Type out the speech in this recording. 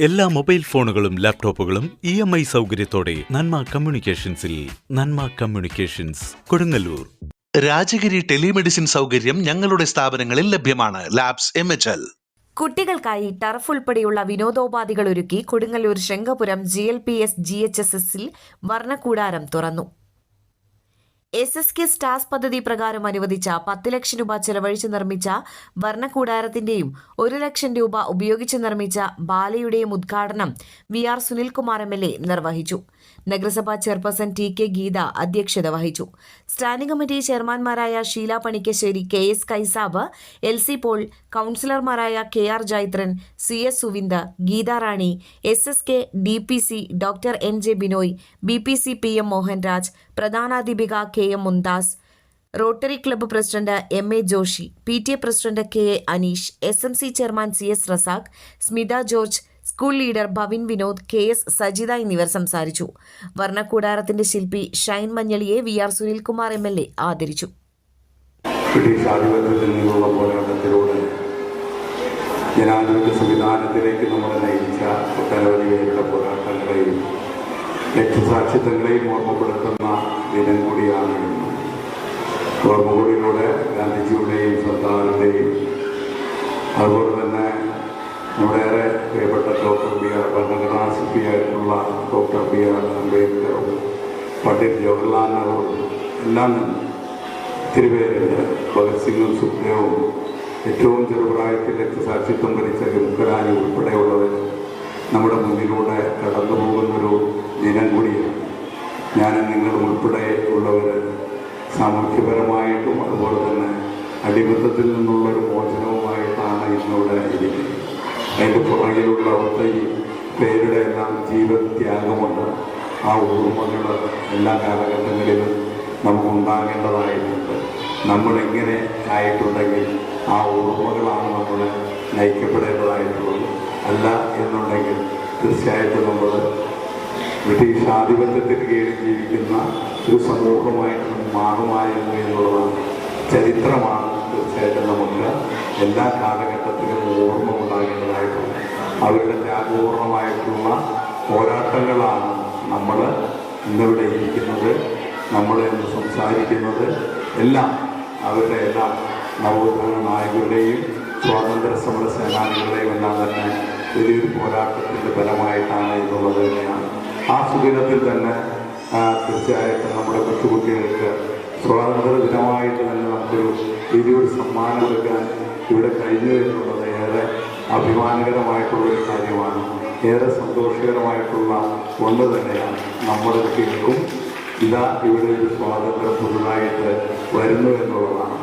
എല്ലാ മൊബൈൽ ഫോണുകളും ലാപ്ടോപ്പുകളും ഇ എം ഐ സൗകര്യത്തോടെ നന്മ കമ്മ്യൂണിക്കേഷൻസിൽ നന്മ കമ്മ്യൂണിക്കേഷൻസ് കൊടുങ്ങല്ലൂർ. രാജഗിരി ടെലിമെഡിസിൻ സൗകര്യം ഞങ്ങളുടെ സ്ഥാപനങ്ങളിൽ ലഭ്യമാണ്. Labs M H L. കുട്ടികൾക്കായി ടർഫ് ഉൾപ്പെടെയുള്ള വിനോദോപാധികൾ ഒരുക്കി Kodungallur Shankapuram G L P S G H S എസിൽ വർണക്കൂടാരം തുറന്നു. എസ് എസ് കെ സ്റ്റാസ് പദ്ധതി പ്രകാരം അനുവദിച്ച പത്ത് ലക്ഷം രൂപ ചെലവഴിച്ച് നിർമ്മിച്ച ഭരണകൂടാരത്തിന്റെയും ഒരു ലക്ഷം രൂപ ഉപയോഗിച്ച് നിർമ്മിച്ച ബാലയുടെയും ഉദ്ഘാടനം V R Sunilkumar M L A നിർവഹിച്ചു. നഗരസഭാ ചെയർപേഴ്സൺ ടി കെ ഗീത അധ്യക്ഷത വഹിച്ചു. Standing committee ചെയർമാൻമാരായ Sheela Panikkassery K S Kaisab L C Paul കൌൺസിലർമാരായ K R Jaithran C S Suvinda Geetha Rani S S K D P C doctor N J Binoy B P C P M Mohanraj പ്രധാനാധ്യാപിക K M Mumtaz rotary club president M A Joshi P T A president K A Aneesh S M C chairman C S Razak Smitha George school leader Bhavin Vinod K S Sajitha എന്നിവർ സംസാരിച്ചു. വർണക്കൂടാരത്തിന്റെ ശില്പി Shine മഞ്ഞളിയെ V R Sunilkumar M L A ആദരിച്ചു. British ആധിപത്യത്തിൽ നിന്നുള്ള പോരാട്ടത്തിലൂടെ ജനാധിപത്യ സംവിധാനത്തിലേക്ക് നമ്മളെ നയിച്ച ഒട്ടനവധി പേരുടെ പോരാട്ടങ്ങളെയും രക്തസാക്ഷിത്വങ്ങളെയും ഓർമ്മപ്പെടുത്തുന്ന ദിനം കൂടിയാണ് ഓർമ്മകൂടിയിലൂടെ ഗാന്ധിജിയുടെയും സർദാറിന്റെയും അതുപോലെ തന്നെ നമ്മുടെ ഏറെ പ്രിയപ്പെട്ട ഡോക്ടർ ബി ആർ ഭരണഘടനാ ശില്പിയായിട്ടുള്ള ഡോക്ടർ ബി ആർ അംബേദ്കറും പണ്ഡിറ്റ് ജവഹർലാൽ നെഹ്റുവും എല്ലാം പേരുണ്ട് ഭഗത് സിംഗും സുഖ്ദേവും ഏറ്റവും ചെറുപ്രായത്തിൽ രക്തസാക്ഷിത്വം ഭരിച്ച ഗുരുക്കരാനി ഉൾപ്പെടെയുള്ളവർ നമ്മുടെ മുന്നിലൂടെ കടന്നു പോകുന്നൊരു ദിനം കൂടിയാണ്. ഞാൻ നിങ്ങൾ ഉൾപ്പെടെ ഉള്ളവർ സാമൂഹ്യപരമായിട്ടും അതുപോലെ തന്നെ അടിമത്തത്തിൽ നിന്നുള്ളൊരു മോചനവുമായിട്ടാണ് ഇന്നിവിടെ ഇരിക്കുന്നത്. അതിന്റെ പുറകിലുള്ള ഒത്തിരി പേരുടെ എല്ലാം ജീവത്യാഗമുണ്ട്. ആ ഓർമ്മകൾ എല്ലാ കാലഘട്ടങ്ങളിലും നമുക്കുണ്ടാകേണ്ടതായിട്ടുണ്ട്. നമ്മളെങ്ങനെ ആയിട്ടുണ്ടെങ്കിൽ ആ ഓർമ്മകളാണ് നമ്മൾ നയിക്കപ്പെടേണ്ടതായിട്ടുള്ളത്. അല്ല എന്നുണ്ടെങ്കിൽ തീർച്ചയായിട്ടും നമ്മൾ ബ്രിട്ടീഷ് ആധിപത്യത്തിന് കീഴിൽ ജീവിക്കുന്ന ഒരു സമൂഹമായിട്ട് മാറുമായിരുന്നു എന്നുള്ളതാണ് ചരിത്രമാണ് തീർച്ചയായിട്ടും നമുക്ക് എല്ലാ കാലഘട്ടത്തിലും ഓർമ്മ ഉണ്ടാകേണ്ടതായിട്ടുണ്ട് അവരുടെ ത്യാഗപൂർണമായിട്ടുള്ള പോരാട്ടങ്ങളാണ് നമ്മൾ ഇന്നിവിടെ ഇരിക്കുന്നത് നമ്മൾ ഇന്ന് സംസാരിക്കുന്നത്. എല്ലാം അവരുടെ എല്ലാം നവോത്ഥാന നായകരുടെയും സ്വാതന്ത്ര്യ സമര സേനാനികളുടെയും എല്ലാം തന്നെ വലിയൊരു പോരാട്ടത്തിന്റെ ഫലമായിട്ടാണ് എന്നുള്ളത് തന്നെയാണ്. ആ സുദിനത്തിൽ തന്നെ തീർച്ചയായിട്ടും നമ്മുടെ കൊച്ചുകുട്ടികൾക്ക് സ്വാതന്ത്ര്യ ദിനമായിട്ട് തന്നെ നമുക്കൊരു വലിയൊരു സമ്മാനം കൊടുക്കാൻ ഇവിടെ കഴിഞ്ഞു എന്നുള്ളത് ഏറെ അഭിമാനകരമായിട്ടുള്ളൊരു കാര്യമാണ്. ഏറെ സന്തോഷകരമായിട്ടുള്ള ഒന്ന് തന്നെയാണ് നമ്മുടെ കുട്ടികൾക്കും ഇതാ ഇവിടെ ഒരു സ്വാതന്ത്ര്യം പുതുതായിട്ട് വരുന്നു എന്നുള്ളതാണ്.